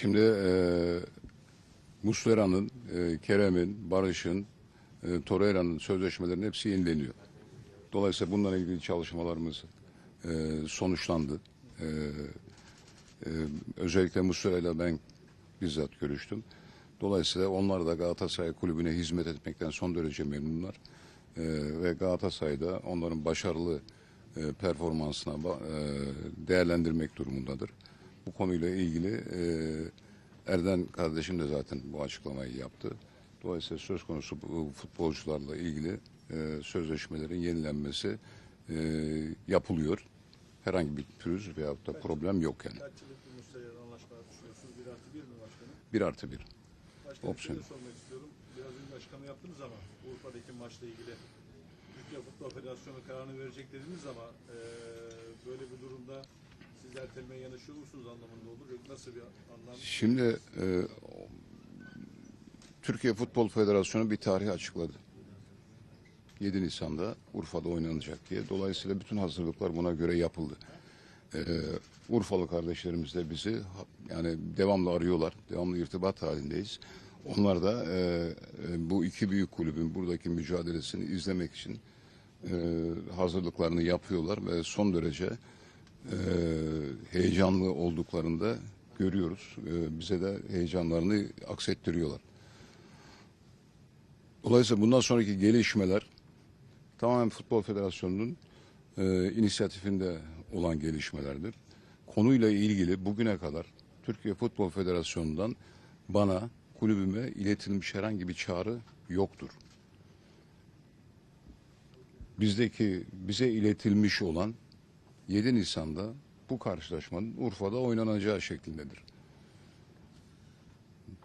Şimdi e, Muslera'nın, e, Kerem'in, Barış'ın, e, Torreira'nın sözleşmelerinin hepsi yenileniyor. Dolayısıyla bununla ilgili çalışmalarımız e, sonuçlandı. E, e, özellikle Muslera ile ben bizzat görüştüm. Dolayısıyla onlar da Galatasaray kulübüne hizmet etmekten son derece memnunlar. E, ve Galatasaray'da onların başarılı e, performansına e, değerlendirmek durumundadır. Bu konuyla ilgili e, Erden kardeşim de zaten bu açıklamayı yaptı. Dolayısıyla söz konusu bu futbolcularla ilgili e, sözleşmelerin yenilenmesi e, yapılıyor. Herhangi bir pürüz veyahut da problem yok yani. Kaç yıllık bir düşünüyorsunuz? Bir artı bir mi başkanım? Bir artı bir. Başkanım Opsiyon. şöyle sormak istiyorum. Biraz önce açıklama yaptınız ama Urfa'daki maçla ilgili Türkiye Futbol Federasyonu kararını verecek dediniz ama eee, böyle bir durumda siz ertelemeye yanaşıyor musunuz anlamında olur? Yok nasıl bir anlam? Şimdi e, Türkiye Futbol Federasyonu bir tarih açıkladı. 7 Nisan'da Urfa'da oynanacak diye. Dolayısıyla bütün hazırlıklar buna göre yapıldı. E, Urfalı kardeşlerimiz de bizi yani devamlı arıyorlar. Devamlı irtibat halindeyiz. Onlar da e, e, bu iki büyük kulübün buradaki mücadelesini izlemek için e, hazırlıklarını yapıyorlar ve son derece e, heyecanlı olduklarını da görüyoruz. E, bize de heyecanlarını aksettiriyorlar. Dolayısıyla bundan sonraki gelişmeler tamamen Futbol Federasyonu'nun e, inisiyatifinde olan gelişmelerdir. Konuyla ilgili bugüne kadar Türkiye Futbol Federasyonu'ndan bana kulübüme iletilmiş herhangi bir çağrı yoktur. Bizdeki bize iletilmiş olan 7 Nisan'da bu karşılaşmanın Urfa'da oynanacağı şeklindedir.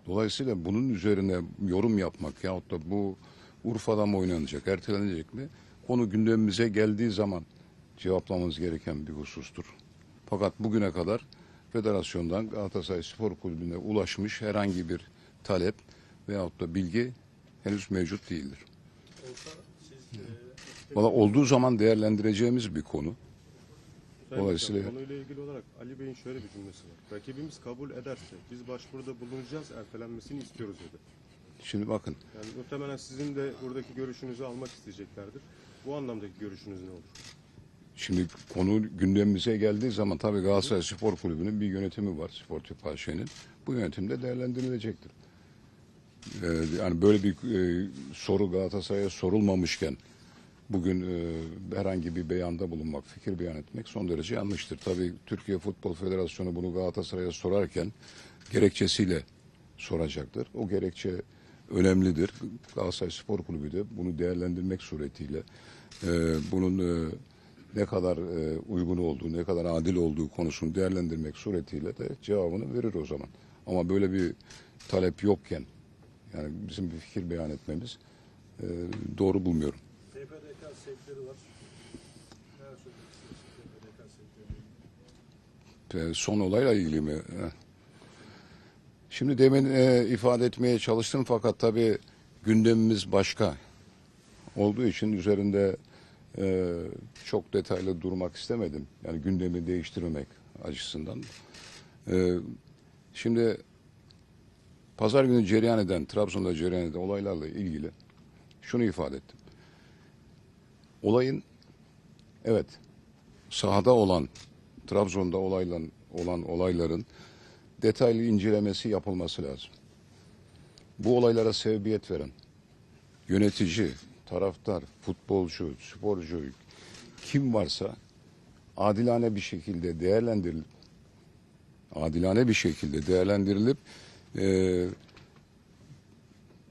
Dolayısıyla bunun üzerine yorum yapmak yahut da bu Urfa'da mı oynanacak, ertelenecek mi? Konu gündemimize geldiği zaman cevaplamamız gereken bir husustur. Fakat bugüne kadar federasyondan Galatasaray Spor Kulübü'ne ulaşmış herhangi bir talep veyahut da bilgi henüz mevcut değildir. Eee Valla olduğu zaman değerlendireceğimiz bir konu. Sayın Dolayısıyla- Başkan, konuyla ilgili olarak Ali Bey'in şöyle bir cümlesi var. Rakibimiz kabul ederse biz başvuruda bulunacağız, ertelenmesini istiyoruz dedi. Şimdi bakın Yani muhtemelen sizin de buradaki görüşünüzü almak isteyeceklerdir. Bu anlamdaki görüşünüz ne olur? Şimdi konu gündemimize geldiği zaman tabii Galatasaray Spor Kulübü'nün bir yönetimi var Sportif AŞ'nin. Bu yönetimde değerlendirilecektir. Ee, yani böyle bir e, soru Galatasaray'a sorulmamışken bugün e, herhangi bir beyanda bulunmak, fikir beyan etmek son derece yanlıştır. Tabii Türkiye Futbol Federasyonu bunu Galatasaray'a sorarken gerekçesiyle soracaktır. O gerekçe önemlidir. Galatasaray Spor Kulübü de bunu değerlendirmek suretiyle e, bunun e, ne kadar e, uygun olduğu, ne kadar adil olduğu konusunu değerlendirmek suretiyle de cevabını verir o zaman. Ama böyle bir talep yokken yani bizim bir fikir beyan etmemiz e, doğru bulmuyorum. Sevkleri var. Neler söylemek istiyorsunuz TPDK sevkleri? E, son olayla ilgili mi? Şimdi demin e, ifade etmeye çalıştım fakat tabii gündemimiz başka olduğu için üzerinde e, çok detaylı durmak istemedim. Yani gündemi değiştirmemek açısından. E, şimdi pazar günü cereyan eden, Trabzon'da cereyan eden olaylarla ilgili şunu ifade ettim. Olayın evet sahada olan Trabzon'da olaylan, olan olayların detaylı incelemesi yapılması lazım. Bu olaylara sebebiyet veren yönetici, taraftar, futbolcu, sporcu kim varsa adilane bir şekilde değerlendirilip adilane bir şekilde değerlendirilip eee,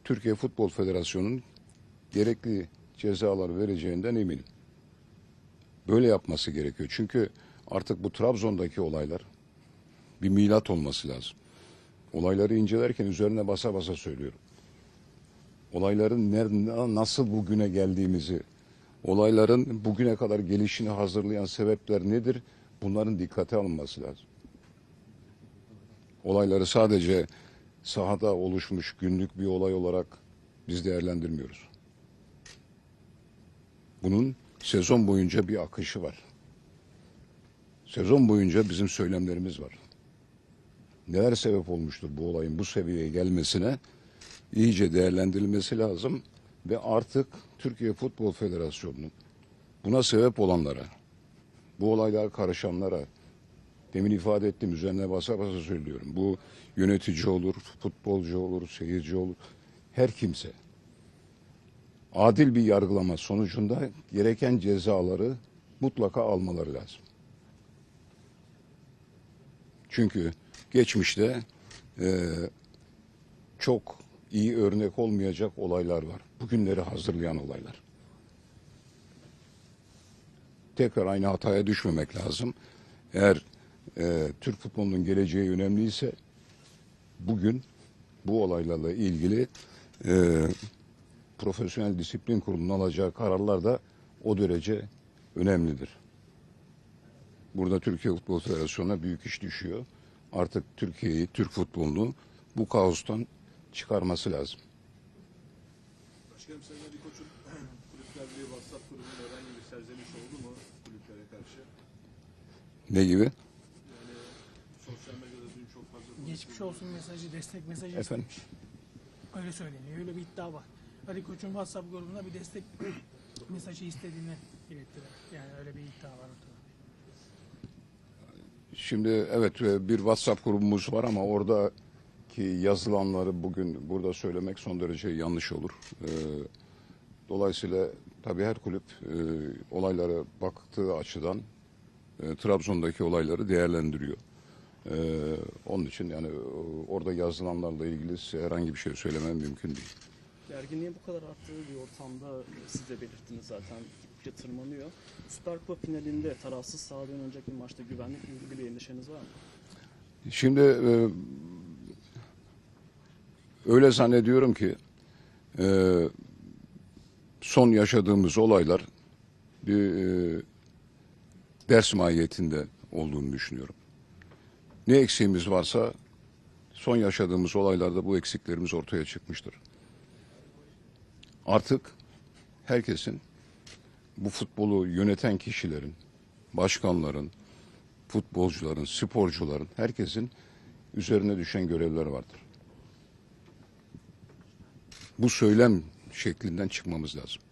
Türkiye Futbol Federasyonu'nun gerekli cezalar vereceğinden eminim. Böyle yapması gerekiyor. Çünkü artık bu Trabzon'daki olaylar bir milat olması lazım. Olayları incelerken üzerine basa basa söylüyorum. Olayların nerede, nasıl bugüne geldiğimizi, olayların bugüne kadar gelişini hazırlayan sebepler nedir? Bunların dikkate alınması lazım. Olayları sadece sahada oluşmuş günlük bir olay olarak biz değerlendirmiyoruz. Bunun sezon boyunca bir akışı var. Sezon boyunca bizim söylemlerimiz var. neler sebep olmuştur bu olayın bu seviyeye gelmesine iyice değerlendirilmesi lazım ve artık Türkiye Futbol Federasyonu'nun buna sebep olanlara, bu olaylara karışanlara, demin ifade ettim üzerine basa basa söylüyorum. Bu yönetici olur, futbolcu olur, seyirci olur, her kimse adil bir yargılama sonucunda gereken cezaları mutlaka almaları lazım. Çünkü geçmişte e, çok iyi örnek olmayacak olaylar var. Bugünleri hazırlayan olaylar. Tekrar aynı hataya düşmemek lazım. Eğer e, Türk futbolunun geleceği önemliyse bugün bu olaylarla ilgili e, Profesyonel Disiplin Kurulu'nun alacağı kararlar da o derece önemlidir. Burada Türkiye Futbol Federasyonu'na büyük iş düşüyor. Artık Türkiye'yi, Türk futbolunu bu kaostan çıkarması lazım. Başkanım Sayın Ali Koç'un Kulüpler WhatsApp grubunda herhangi bir serzeniş oldu mu kulüplere karşı? Ne gibi? Yani sosyal medyada dün çok fazla Geçmiş olsun mesajı, destek mesajı Efendim? istemiş. Öyle söyleniyor. Öyle bir iddia var. Ali Koç'un WhatsApp grubunda bir destek mesajı istediğini ilettiler. Yani öyle bir iddia var ortada. Şimdi evet e, bir WhatsApp grubumuz var ama oradaki yazılanları bugün burada söylemek son derece yanlış olur. E, Dolayısıyla tabii her kulüp e, olaylara baktığı açıdan Trabzon'daki olayları değerlendiriyor. Onun için yani orada yazılanlarla ilgili herhangi bir şey söylemem mümkün değil. Gerginliğin bu kadar arttığı bir ortamda siz de belirttiniz zaten gittikçe tırmanıyor. Süper Kupa finalinde tarafsız sahada oynanacak bir maçta güvenlikle ilgili bir endişeniz var mı? Şimdi e, öyle zannediyorum ki e, son yaşadığımız olaylar bir e, ders mahiyetinde olduğunu düşünüyorum. Ne eksiğimiz varsa son yaşadığımız olaylarda bu eksiklerimiz ortaya çıkmıştır. Artık herkesin bu futbolu yöneten kişilerin, başkanların, futbolcuların, sporcuların, herkesin üzerine düşen görevler vardır. Bu söylem şeklinden çıkmamız lazım.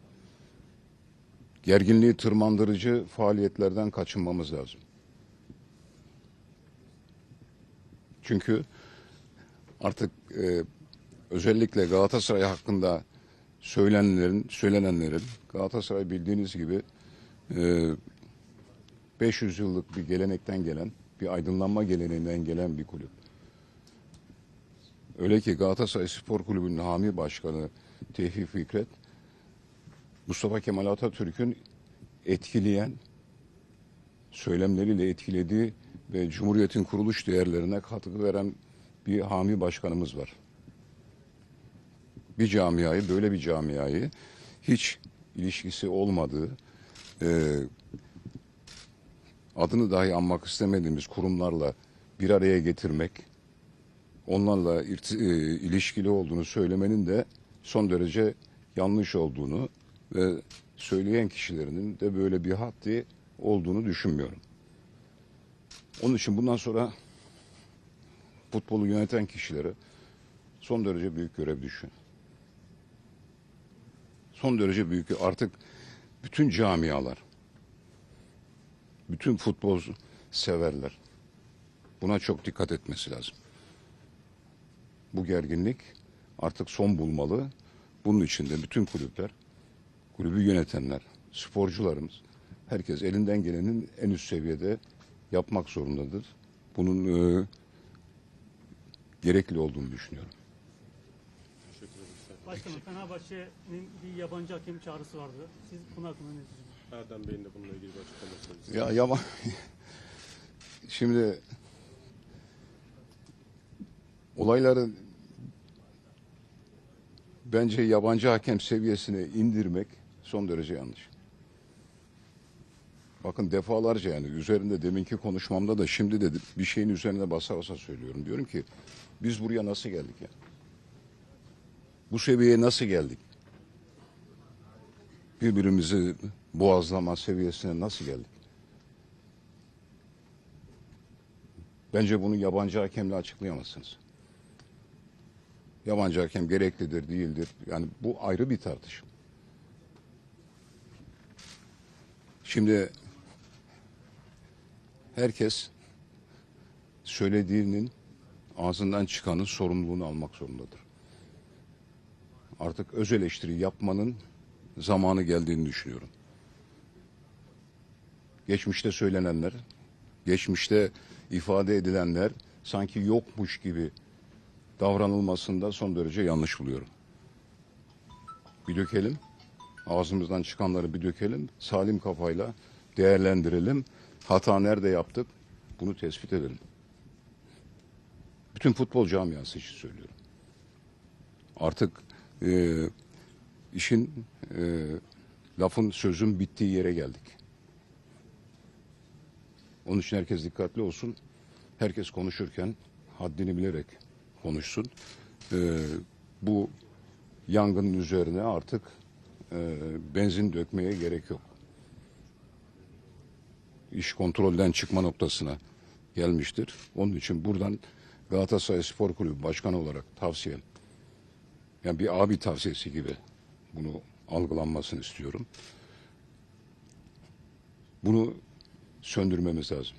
Gerginliği tırmandırıcı faaliyetlerden kaçınmamız lazım. Çünkü artık e, özellikle Galatasaray hakkında söylenenlerin, söylenenlerin Galatasaray bildiğiniz gibi e, 500 yıllık bir gelenekten gelen, bir aydınlanma geleneğinden gelen bir kulüp. Öyle ki Galatasaray Spor Kulübü'nün hami başkanı Tevfik Fikret, Mustafa Kemal Atatürk'ün etkileyen, söylemleriyle etkilediği ve Cumhuriyet'in kuruluş değerlerine katkı veren bir hami başkanımız var. Bir camiayı, böyle bir camiayı hiç ilişkisi olmadığı, e, adını dahi anmak istemediğimiz kurumlarla bir araya getirmek, onlarla irti- e, ilişkili olduğunu söylemenin de son derece yanlış olduğunu ve söyleyen kişilerinin de böyle bir haddi olduğunu düşünmüyorum. Onun için bundan sonra futbolu yöneten kişilere son derece büyük görev düşüyor. Son derece büyük artık bütün camialar bütün futbol severler buna çok dikkat etmesi lazım. Bu gerginlik artık son bulmalı. Bunun için de bütün kulüpler, kulübü yönetenler, sporcularımız, herkes elinden gelenin en üst seviyede yapmak zorundadır. Bunun e, gerekli olduğunu düşünüyorum. Başkanım Fenerbahçe'nin bir yabancı hakem çağrısı vardı. Siz bunun hakkında ne düşünüyorsunuz? Erdem Bey'in de bununla ilgili bir açıklaması var. Ya yaman şimdi olayları bence yabancı hakem seviyesine indirmek son derece yanlış. Bakın defalarca yani üzerinde deminki konuşmamda da şimdi de bir şeyin üzerine basa basa söylüyorum. Diyorum ki biz buraya nasıl geldik ya? Bu seviyeye nasıl geldik? Birbirimizi boğazlama seviyesine nasıl geldik? Bence bunu yabancı hakemle açıklayamazsınız. Yabancı hakem gereklidir, değildir. Yani bu ayrı bir tartışma. Şimdi herkes söylediğinin ağzından çıkanın sorumluluğunu almak zorundadır. Artık öz eleştiri yapmanın zamanı geldiğini düşünüyorum. Geçmişte söylenenler, geçmişte ifade edilenler sanki yokmuş gibi davranılmasında son derece yanlış buluyorum. Bir dökelim, ağzımızdan çıkanları bir dökelim, salim kafayla değerlendirelim. Hata nerede yaptık bunu tespit edelim. Bütün futbol camiası için söylüyorum. Artık e, işin e, lafın sözün bittiği yere geldik. Onun için herkes dikkatli olsun. Herkes konuşurken haddini bilerek konuşsun. E, bu yangının üzerine artık e, benzin dökmeye gerek yok. İş kontrolden çıkma noktasına gelmiştir. Onun için buradan Galatasaray Spor Kulübü Başkanı olarak tavsiyem, yani bir abi tavsiyesi gibi bunu algılanmasını istiyorum. Bunu söndürmemiz lazım.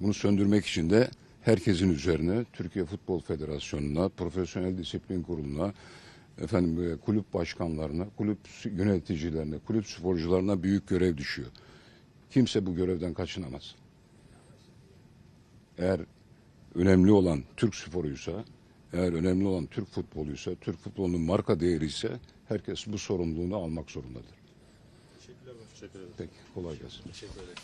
Bunu söndürmek için de herkesin üzerine Türkiye Futbol Federasyonu'na, Profesyonel Disiplin Kurulu'na, efendim e, kulüp başkanlarına, kulüp yöneticilerine, kulüp sporcularına büyük görev düşüyor. Kimse bu görevden kaçınamaz. Eğer önemli olan Türk sporuysa, eğer önemli olan Türk futboluysa, Türk futbolunun marka değeri ise herkes bu sorumluluğunu almak zorundadır. Teşekkürler. Teşekkür ederim. Peki, kolay gelsin. Teşekkür ederim.